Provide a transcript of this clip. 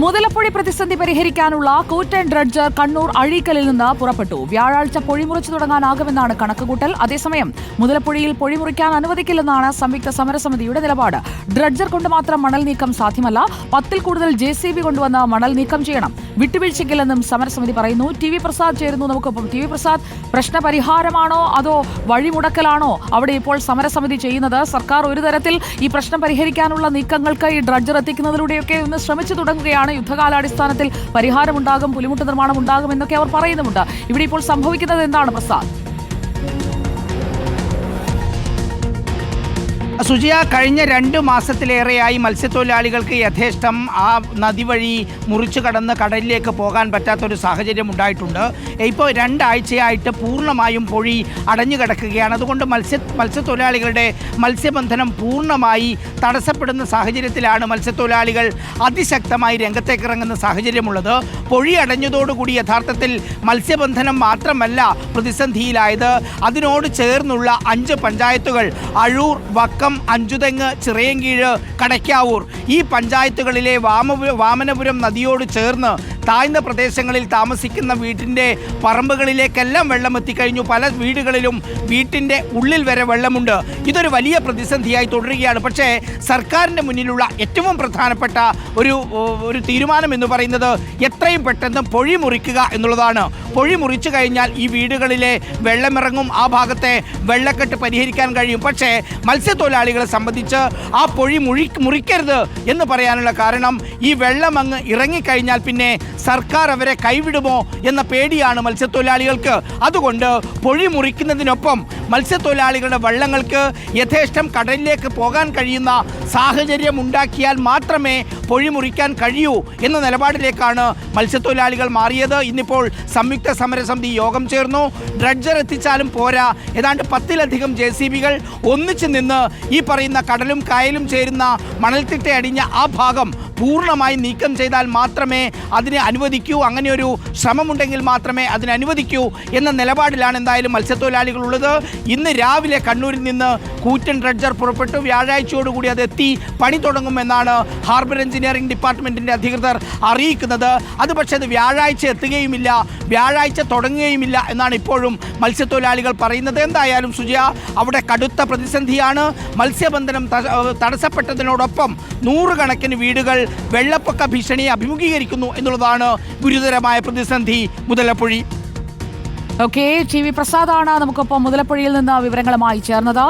മുതലപ്പൊഴി പ്രതിസന്ധി പരിഹരിക്കാനുള്ള കൂറ്റൻ ഡ്രഡ്ജർ കണ്ണൂർ അഴീക്കലിൽ നിന്ന് പുറപ്പെട്ടു. വ്യാഴാഴ്ച പൊഴിമുറിച്ചു തുടങ്ങാനാകുമെന്നാണ് കണക്കുകൂട്ടൽ. അതേസമയം മുതലപ്പൊഴിയിൽ പൊഴിമുറിക്കാൻ അനുവദിക്കില്ലെന്നാണ് സംയുക്ത സമരസമിതിയുടെ നിലപാട്. ഡ്രഡ്ജർ കൊണ്ട് മാത്രം മണൽ നീക്കം സാധ്യമല്ല. പത്തിൽ കൂടുതൽ ജെ സി ബി കൊണ്ടുവന്ന് മണൽ നീക്കം ചെയ്യണം. വിട്ടുവീഴ്ചയ്ക്കില്ലെന്നും സമരസമിതി പറയുന്നു. ടി വി പ്രസാദ് ചേരുന്നു നമുക്കൊപ്പം. ടി വി പ്രസാദ് പ്രശ്നപരിഹാരമാണോ അതോ വഴിമുടക്കലാണോ അവിടെ ഇപ്പോൾ സമരസമിതി ചെയ്യുന്നത്? സർക്കാർ ഒരു തരത്തിൽ ഈ പ്രശ്നം പരിഹരിക്കാനുള്ള നീക്കങ്ങൾക്ക് ഈ ഡ്രഡ്ജർ എത്തിക്കുന്നതിലൂടെയൊക്കെ ഒന്ന് ശ്രമിച്ചു തുടങ്ങുകയാണ്. യുദ്ധകാലാടിസ്ഥാനത്തിൽ പരിഹാരമുണ്ടാകും പുലിമുട്ട് നിർമ്മാണം ഉണ്ടാകും എന്നൊക്കെ അവർ പറയുന്നുമുണ്ട്. ഇവിടെ ഇപ്പോൾ സംഭവിക്കുന്നത് എന്താണ് പ്രസാദ്? സുജിയ കഴിഞ്ഞ രണ്ട് മാസത്തിലേറെയായി മത്സ്യത്തൊഴിലാളികൾക്ക് യഥേഷ്ടം ആ നദി വഴി മുറിച്ചു കടന്ന് കടലിലേക്ക് പോകാൻ പറ്റാത്തൊരു സാഹചര്യം ഉണ്ടായിട്ടുണ്ട്. ഇപ്പോൾ രണ്ടാഴ്ചയായിട്ട് പൂർണമായും പൊഴി അടഞ്ഞു കിടക്കുകയാണ്. അതുകൊണ്ട് മത്സ്യ മത്സ്യത്തൊഴിലാളികളുടെ മത്സ്യബന്ധനം പൂർണമായി തടസ്സപ്പെടുന്ന സാഹചര്യത്തിലാണ് മത്സ്യത്തൊഴിലാളികൾ അതിശക്തമായി രംഗത്തേക്ക് ഇറങ്ങുന്ന സാഹചര്യമുള്ളത്. പൊഴി അടഞ്ഞതോടുകൂടി യഥാർത്ഥത്തിൽ മത്സ്യബന്ധനം മാത്രമല്ല പ്രതിസന്ധിയിലായത്. അതിനോട് ചേർന്നുള്ള അഞ്ച് പഞ്ചായത്തുകൾ അഴൂർ വക്കം അഞ്ചുതെങ്ങ് ചിറയൻകീഴ് കടയ്ക്കാവൂർ. ഈ പഞ്ചായത്തുകളിലെ വാമപുരം വാമനപുരം നദിയോട് ചേർന്ന് താഴ്ന്ന പ്രദേശങ്ങളിൽ താമസിക്കുന്ന വീട്ടിന്റെ പറമ്പുകളിലേക്കെല്ലാം വെള്ളം എത്തിക്കഴിഞ്ഞു പല വീടുകളിലും വീട്ടിന്റെ ഉള്ളിൽ വരെ വെള്ളമുണ്ട്. ഇതൊരു വലിയ പ്രതിസന്ധിയായി തുടരുകയാണ്. പക്ഷേ സർക്കാരിന്റെ മുന്നിലുള്ള ഏറ്റവും പ്രധാനപ്പെട്ട ഒരു ഒരു തീരുമാനം എന്ന് പറയുന്നത് എത്രയും പെട്ടെന്ന് പൊഴി മുറിക്കുക എന്നുള്ളതാണ്. പൊഴി മുറിച്ചു കഴിഞ്ഞാൽ ഈ വീടുകളിലെ വെള്ളമിറങ്ങും. ആ ഭാഗത്തെ വെള്ളക്കെട്ട് പരിഹരിക്കാൻ കഴിയും. പക്ഷേ മത്സ്യത്തൊഴിലാളികളെ സംബന്ധിച്ച് ആ പൊഴി മുഴി മുറിക്കരുത് എന്ന് പറയാനുള്ള കാരണം ഈ വെള്ളം അങ്ങ് ഇറങ്ങിക്കഴിഞ്ഞാൽ പിന്നെ സർക്കാർ അവരെ കൈവിടുമോ എന്ന പേടിയാണ് മത്സ്യത്തൊഴിലാളികൾക്ക്. അതുകൊണ്ട് പൊഴി മുറിക്കുന്നതിനൊപ്പം മത്സ്യത്തൊഴിലാളികളുടെ വള്ളങ്ങൾക്ക് യഥേഷ്ടം കടലിലേക്ക് പോകാൻ കഴിയുന്ന സാഹചര്യം ഉണ്ടാക്കിയാൽ മാത്രമേ പൊഴി മുറിക്കാൻ കഴിയൂ എന്ന നിലപാടിലേക്കാണ് മത്സ്യത്തൊഴിലാളികൾ മാറിയത്. ഇന്നിപ്പോൾ സംയുക്ത സമരസമിതി യോഗം ചേർന്നു. ഡ്രഡ്ജർ എത്തിച്ചാലും പോരാ. ഏതാണ്ട് പത്തിലധികം ജെ സി ബികൾ ഒന്നിച്ചു നിന്ന് ഈ പറയുന്ന കടലും കായലും ചേരുന്ന മണൽത്തിട്ട അടിഞ്ഞ ആ ഭാഗം പൂർണമായി നീക്കം ചെയ്താൽ മാത്രമേ അതിനെ അനുവദിക്കൂ അങ്ങനെയൊരു ശ്രമമുണ്ടെങ്കിൽ മാത്രമേ അതിനെ അനുവദിക്കൂ എന്ന നിലപാടിലാണ് എന്തായാലും മത്സ്യത്തൊഴിലാളികളുള്ളത്. ഇന്ന് രാവിലെ കണ്ണൂരിൽ നിന്ന് കൂറ്റൻ ഡ്രഡ്ജർ പുറപ്പെട്ടു. വ്യാഴാഴ്ചയോടുകൂടി അത് എത്തി പണി തുടങ്ങുമെന്നാണ് ഹാർബർ എഞ്ചിനീയറിംഗ് ഡിപ്പാർട്ട്മെന്റിന്റെ അധികൃതർ അറിയിക്കുന്നത്. അത് പക്ഷേ അത് വ്യാഴാഴ്ച എത്തുകയുമില്ല. വ്യാഴാഴ്ച തുടങ്ങുകയുമില്ല എന്നാണ് ഇപ്പോഴും മത്സ്യത്തൊഴിലാളികൾ പറയുന്നത്. എന്തായാലും സുജയ അവിടെ കടുത്ത പ്രതിസന്ധിയാണ്. മത്സ്യബന്ധനം തടസ്സപ്പെട്ടതിനോടൊപ്പം നൂറുകണക്കിന് വീടുകൾ വെള്ളപ്പൊക്ക ഭീഷണിയെ അഭിമുഖീകരിക്കുന്നു എന്നുള്ളതാണ് ഗുരുതരമായ പ്രതിസന്ധി മുതലപ്പുഴി. ഓക്കെ ടി വി പ്രസാദാണ് നമുക്കൊപ്പം മുതലപ്പുഴയിൽ നിന്ന് വിവരങ്ങളുമായി ചേർന്നത്.